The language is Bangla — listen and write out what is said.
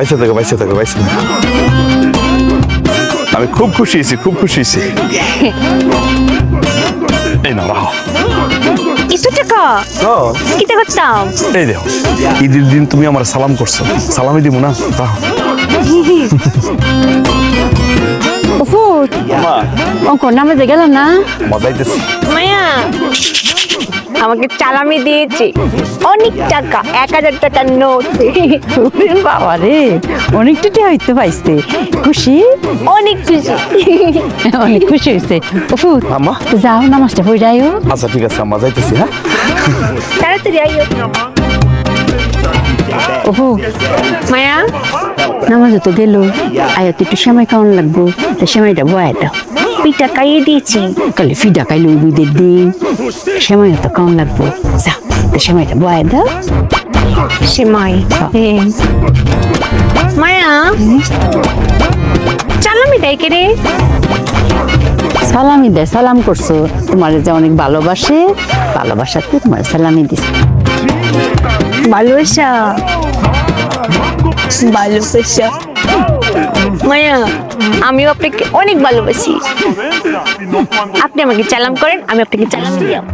বাইসে থাকো বাইসে থাকো বাইসে থাকো। আমি খুব খুশি হয়েছি খুব খুশি হয়েছি। এই না টাকা? এই দেখো ঈদের দিন তুমি আমার সালাম করছ। সালামই দিব না? অঙ্ক গেলাম না। মজাইতেছি মায়া। আমাকে চালামি দিয়েছে। অনেক টাকা এক হাজার টাকার নোট। বাবা রে অনেক টাকা হইতে পাইছে। খুশি? অনেক খুশি। অনেক খুশি হয়েছে ফুট আম্মা। যাও নামাজটা পড়ে যাইও আচ্ছা ঠিক আছে আম্মা যাইতেছি হ্যাঁ? তাড়াতাড়ি আইও ওহো মায়া? নামাজে তো গেল। আয়ত একটু সময় কেমন লাগবো। তো সময়টা বয়া দাও। পিঠা খাইয়ে দিয়েছি। কালে ফিডা খাইলো দুধের দিন সময় তো কেমন লাগবো? যাও তো সময়টা বয়া দাও। সেমাই হ্যাঁ। মায়া চালামি দেয় কে রে? সালামি দে সালাম করছ। তোমার যে অনেক ভালোবাসে ভালোবাসাতে তোমার সালামি দিছে। ভালোবাসা। ভালোবাসা। মায়া আমিও আপনাকে অনেক ভালোবাসি। আপনি আমাকে চালাম করেন আমি আপনাকে চালাম দিলাম